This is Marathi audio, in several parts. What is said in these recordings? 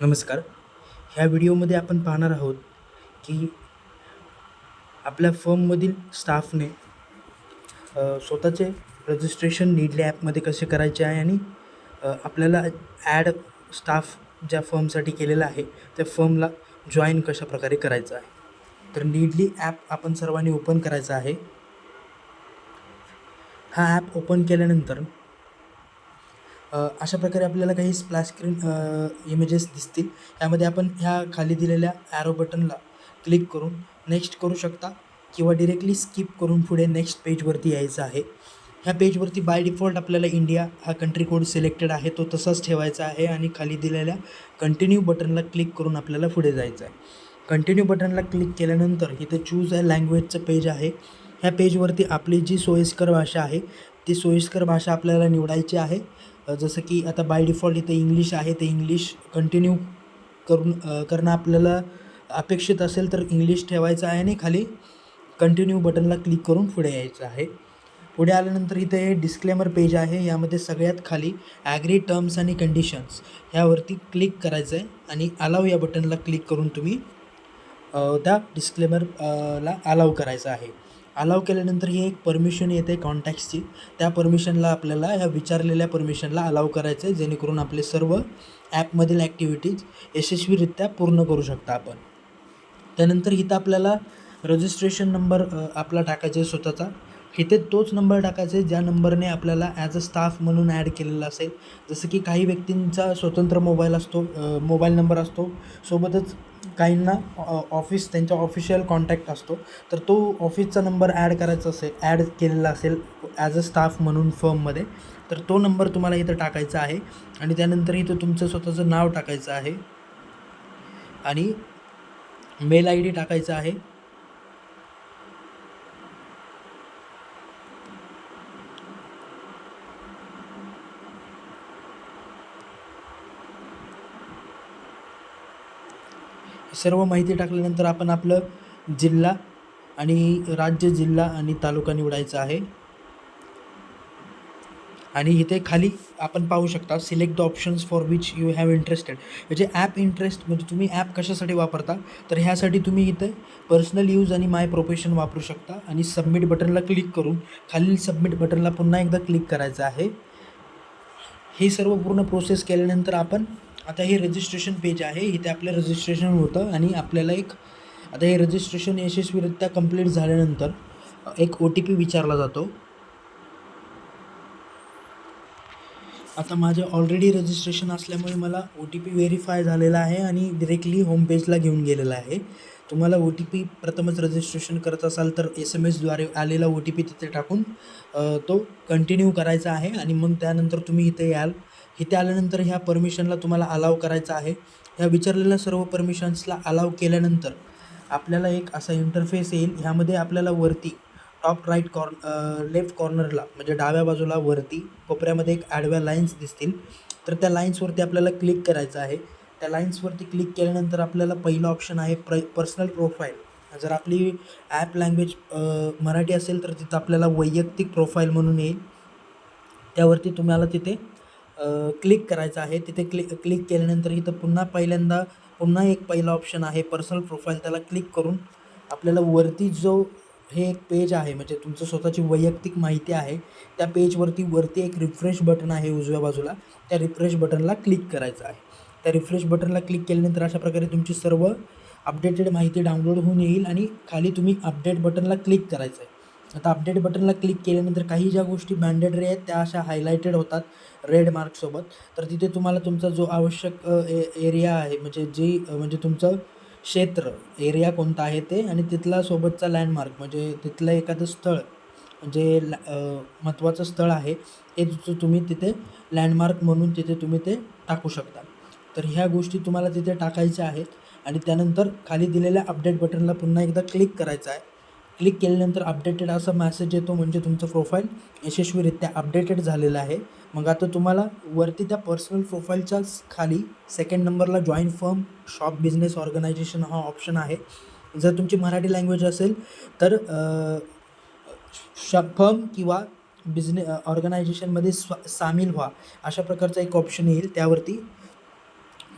नमस्कार. ह्या व्हिडिओमध्ये आपण पाहणार आहोत की आपल्या फर्ममधील स्टाफने स्वतःचे रजिस्ट्रेशन नीडल्या ॲपमध्ये कसे करायचे आहे आणि आपल्याला ॲड स्टाफ ज्या फर्मसाठी केलेला आहे त्या फर्मला जॉईन कशा प्रकारे करायचं आहे. तर नीडली ॲप आपण सर्वांनी ओपन करायचा आहे. हा ॲप ओपन केल्यानंतर अशा प्रकारे आपल्याला काही स्प्लॅश स्क्रीन इमेजेस दिसतील. यामध्ये आपण ह्या खाली दिलेल्या ॲरो बटनला क्लिक करून नेक्स्ट करू शकता किंवा डिरेक्टली स्किप करून पुढे नेक्स्ट पेजवरती यायचं आहे. ह्या पेजवरती बाय डिफॉल्ट आपल्याला इंडिया हा कंट्री कोड सिलेक्टेड आहे. तो तसाच ठेवायचा आहे आणि खाली दिलेल्या कंटिन्यू बटनला क्लिक करून आपल्याला पुढे जायचं आहे. कंटिन्यू बटनला क्लिक केल्यानंतर इथे चूज अ लँग्वेजचं पेज आहे. ह्या पेजवरती आपली जी सोयीस्कर भाषा आहे ती सोयीस्कर भाषा आपल्याला निवडायची आहे. जसं की आता बाय डिफॉल्ट इथे इंग्लिश आहे ते इंग्लिश कंटिन्यू करून करणं आपल्याला अपेक्षित असेल तर इंग्लिश ठेवायचं आहे आणि खाली कंटिन्यू बटनला क्लिक करून पुढे यायचं आहे. पुढे आल्यानंतर इथे हे डिस्क्लेमर पेज आहे यामध्ये सगळ्यात खाली ॲग्री टर्म्स आणि कंडिशन्स ह्यावरती क्लिक करायचं आहे आणि अलाव या बटनला क्लिक करून तुम्ही त्या डिस्क्लेमर ला अलाव करायचं आहे. अलाव केल्यानंतर ही एक परमिशन येते कॉन्टॅक्टची त्या परमिशनला आपल्याला ह्या विचारलेल्या परमिशनला अलाव करायचं आहे जेणेकरून आपले सर्व ॲपमधील ॲक्टिव्हिटीज यशस्वीरित्या पूर्ण करू शकता आपण. त्यानंतर इथं आपल्याला रजिस्ट्रेशन नंबर आपला टाकायचा आहे स्वतःचा. इथे तोच नंबर टाकायचा आहे ज्या नंबरने आपल्याला ॲज अ स्टाफ म्हणून ॲड केलेला असेल. जसं की काही व्यक्तींचा स्वतंत्र मोबाईल असतो मोबाईल नंबर असतो. सोबतच काहींना ऑफिस त्यांचा ऑफिशियल कॉन्टॅक्ट असतो. तर तो ऑफिसचा नंबर ॲड करायचा असेल ॲड केलेला असेल ॲज अ स्टाफ म्हणून फर्ममध्ये तर तो नंबर तुम्हाला इथं टाकायचा आहे. आणि त्यानंतर इथं तुमचं स्वतःचं नाव टाकायचं आहे. आणि मेल आय डी टाकायचा आहे. सर्व माहिती टाकल्यानंतर आपण आपलं जिल्हा आणि राज्य जिल्हा आणि तालुका निवडायचा आहे. आणि इथे खाली आपण पाहू शकता select the options for which you have interested म्हणजे ॲप इंटरेस्ट म्हणजे तुम्ही ॲप कशासाठी वापरता तर ह्यासाठी तुम्ही इथे पर्सनल यूज आणि माय प्रोफेशन वापरू शकता आणि सबमिट बटनला क्लिक करून खालील सबमिट बटनला पुन्हा एकदा क्लिक करायचं आहे. हे सर्व पूर्ण प्रोसेस केल्यानंतर आपण आता हे रजिस्ट्रेशन पेज आहे इथे आपलं रजिस्ट्रेशन होतं आणि आपल्याला एक आता हे रजिस्ट्रेशन यशस्वीरित्या कंप्लीट झाल्यानंतर एक ओ टी पी विचारला जातो. आता माझे ऑलरेडी रजिस्ट्रेशन असल्यामुळे मला ओ टी पी व्हेरीफाय झालेला आहे आणि डिरेक्टली होम पेजला घेऊन गेलेला आहे. तुम्हाला ओ टी पी प्रथमच रजिस्ट्रेशन करत असाल तर एस एम एसद्वारे आलेला ओ टी पी तिथे टाकून तो कंटिन्यू करायचा आहे आणि मग त्यानंतर तुम्ही इथे याल. इथे आल्यानंतर ह्या परमिशनला तुम्हाला अलाव करायचा आहे. ह्या विचारलेल्या सर्व परमिशन्सला अलाव केल्यानंतर आपल्याला एक असा इंटरफेस येईल. ह्यामध्ये आपल्याला वरती टॉप राईट कॉर्न लेफ्ट कॉर्नरला म्हणजे डाव्या बाजूला वरती कोपऱ्यामध्ये एक आडव्या लाईन्स दिसतील. तर त्या लाईन्सवरती आपल्याला क्लिक करायचं आहे. त्या लाईन्सवरती क्लिक केल्यानंतर आपल्याला पहिलं ऑप्शन आहे प्र पर्सनल प्रोफाईल जर आपली ॲप लँग्वेज मराठी असेल तर तिथं आपल्याला वैयक्तिक प्रोफाईल म्हणून येईल. त्यावरती तुम्हाला तिथे क्लिक करायचं आहे. तिथे क्लिक क्लिक केल्यानंतर इथं पुन्हा पहिल्यांदा पुन्हा एक पहिला ऑप्शन आहे पर्सनल प्रोफाईल त्याला क्लिक करून आपल्याला वरती जो हे एक पेज आहे म्हणजे तुमचं स्वतःची वैयक्तिक माहिती आहे त्या पेजवरती वरती एक रिफ्रेश बटन आहे उजव्या बाजूला. त्या रिफ्रेश बटनला क्लिक करायचं आहे. त्या रिफ्रेश बटनला क्लिक केल्यानंतर अशा प्रकारे तुमची सर्व अपडेटेड माहिती डाउनलोड होऊन येईल आणि खाली तुम्ही अपडेट बटनला क्लिक करायचं आहे. आता अपडेट बटनला क्लिक केल्यानंतर काही ज्या गोष्टी मॅन्डेटरी आहेत त्या अशा हायलायटेड होतात रेड मार्कसोबत तर तिथे तुम्हाला तुमचा जो आवश्यक ए एरिया आहे म्हणजे जी म्हणजे तुमचं क्षेत्र एरिया कोणता आहे ते आणि तिथला सोबतचा लँडमार्क म्हणजे तिथलं एखादं स्थळ जे महत्त्वाचं स्थळ आहे ते तुम्ही तिथे लँडमार्क म्हणून तिथे तुम्ही ते टाकू शकता. तर ह्या गोष्टी तुम्हाला तिथे टाकायच्या आहेत आणि त्यानंतर खाली दिलेल्या अपडेट बटनला पुन्हा एकदा क्लिक करायचं आहे. क्लिक केल्यानंतर अपडेटेड असा मॅसेज येतो म्हणजे तुमचं प्रोफाईल यशस्वीरित्या अपडेटेड झालेलं आहे. मग आता तुम्हाला वरती त्या पर्सनल प्रोफाईलच्या खाली सेकंड नंबरला join firm shop business organisation हा ऑप्शन आहे. जर तुमची मराठी लँग्वेज असेल तर शॉप फर्म किंवा बिझने ऑर्गनायझेशनमध्ये स्व सामील व्हा. अशा प्रकारचा एक ऑप्शन येईल त्यावरती.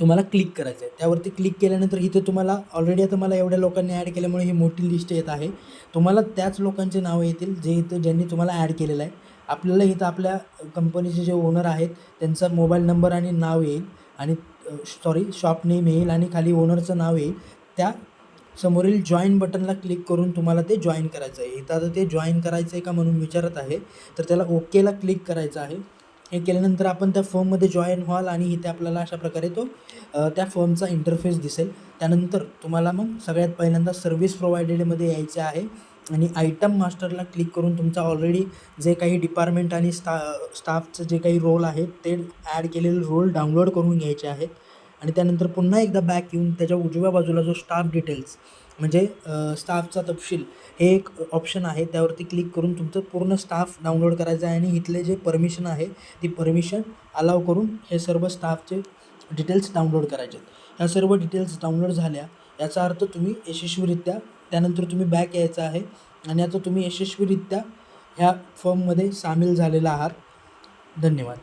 तुम्हाला क्लिक करायचं आहे त्यावरती क्लिक केल्यानंतर इथे तुम्हाला ऑलरेडी आता मला एवढ्या लोकांनी ॲड केल्यामुळे ही मोठी लिस्ट येत आहे. तुम्हाला त्याच लोकांचे नावं येतील जे इथं ज्यांनी तुम्हाला ॲड केलेलं आहे. आपल्याला इथं आपल्या कंपनीचे जे ओनर आहेत त्यांचा मोबाईल नंबर आणि नाव येईल आणि सॉरी शॉप नेम येईल आणि खाली ओनरचं नाव येईल. त्या समोरील जॉईन बटनला क्लिक करून तुम्हाला ते जॉईन करायचं आहे इथं आता ते जॉईन करायचं आहे का म्हणून विचारत आहे. तर त्याला ओकेला क्लिक करायचं आहे. हे केल्यानंतर आपण त्या फॉर्ममध्ये जॉईन व्हाल आणि इथे आपल्याला अशा प्रकारे तो त्या फॉर्मचा इंटरफेस दिसेल. त्यानंतर तुम्हाला मग सगळ्यात पहिल्यांदा सर्व्हिस प्रोव्हायडेडमध्ये यायचे आहे आणि आयटम मास्टरला क्लिक करून तुमचा ऑलरेडी जे काही डिपार्टमेंट आणि स्टा स्टाफचं जे काही रोल आहेत ते ॲड केलेले रोल डाउनलोड करून घ्यायचे आहेत. आणि त्यानंतर पुन्हा एकदा बॅक येऊन त्याच्या उजव्या बाजूला जो स्टाफ डिटेल्स म्हणजे स्टाफचा तपशील हे एक ऑप्शन आहे. त्यावरती क्लिक करून तुमचं पूर्ण स्टाफ डाउनलोड करायचं आहे आणि इथले जे परमिशन आहे ती परमिशन अलाव करून हे सर्व स्टाफचे डिटेल्स डाउनलोड करायचे आहेत. ह्या सर्व डिटेल्स डाउनलोड झाल्या याचा अर्थ तुम्ही यशस्वीरित्या त्यानंतर तुम्ही बॅक यायचा आहे आणि आता तुम्ही यशस्वीरित्या ह्या फॉर्ममध्ये सामील झालेला आहात. धन्यवाद.